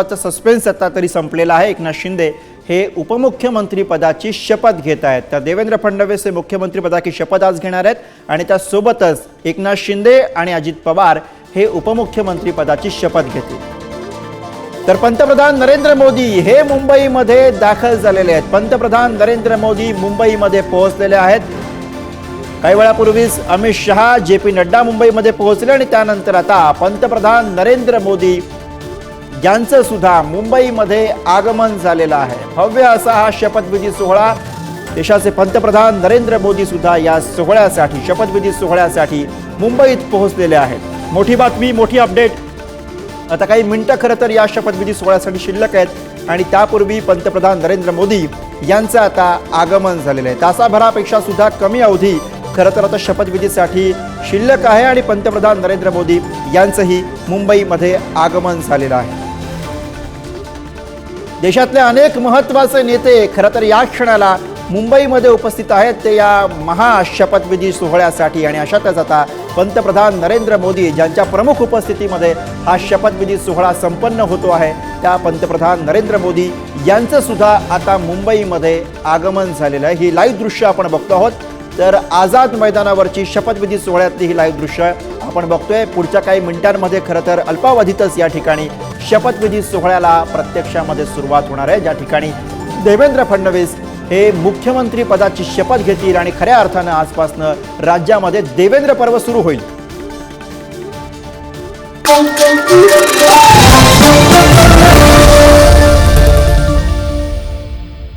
Suspense आता तरी संपलेला आहे. एकनाथ शिंदे हे उपमुख्यमंत्री पदाची शपथ घेत आहेत. तर देवेंद्र फडणवीस हे मुख्यमंत्री पदाची शपथ आज घेणार आहेत आणि त्यासोबतच एकनाथ शिंदे आणि अजित पवार हे उपमुख्यमंत्री पदाची शपथ घेतील. तर पंतप्रधान नरेंद्र मोदी हे मुंबईमध्ये दाखल झालेले आहेत. पंतप्रधान नरेंद्र मोदी मुंबईमध्ये पोहोचलेले आहेत. काही वेळापूर्वीच अमित शहा जे पी नड्डा मुंबईमध्ये पोहोचले आणि त्यानंतर आता पंतप्रधान नरेंद्र मोदी यांचं सुद्धा मुंबईमध्ये आगमन झालेलं आहे. भव्य असा हा शपथविधी सोहळा. देशाचे पंतप्रधान नरेंद्र मोदी सुद्धा या सोहळ्यासाठी शपथविधी सोहळ्यासाठी मुंबईत पोहोचलेले आहेत. मोठी बातमी मोठी अपडेट. आता काही मिनटं खरं तर या शपथविधी सोहळ्यासाठी शिल्लक आहेत आणि त्यापूर्वी पंतप्रधान नरेंद्र मोदी यांचं आता आगमन झालेलं आहे. तासाभरापेक्षा सुद्धा कमी अवधी खरं तर आता शपथविधीसाठी शिल्लक आहे आणि पंतप्रधान नरेंद्र मोदी यांचंही मुंबईमध्ये आगमन झालेलं आहे. देशातले अनेक महत्त्वाचे नेते खरं तर या क्षणाला मुंबईमध्ये उपस्थित आहेत. ते या महाशपथविधी सोहळ्यासाठी आणि अशातच आता पंतप्रधान नरेंद्र मोदी ज्यांच्या प्रमुख उपस्थितीमध्ये हा शपथविधी सोहळा संपन्न होतो आहे त्या पंतप्रधान नरेंद्र मोदी यांचं सुद्धा आता मुंबईमध्ये आगमन झालेलं आहे. ही लाईव्ह दृश्य आपण बघतो आहोत. तर आझाद मैदानावरची शपथविधी सोहळ्यातली ही लाईव्ह दृश्य आपण बघतोय. पुढच्या काही मिनिटांमध्ये खरं तर अल्पावधीतच या ठिकाणी शपथविधी सोहळ्याला प्रत्यक्षामध्ये सुरुवात होणार आहे. ज्या ठिकाणी देवेंद्र फडणवीस हे मुख्यमंत्री पदाची शपथ घेतील आणि खऱ्या अर्थानं आजपासनं राज्यामध्ये देवेंद्र पर्व सुरू होईल.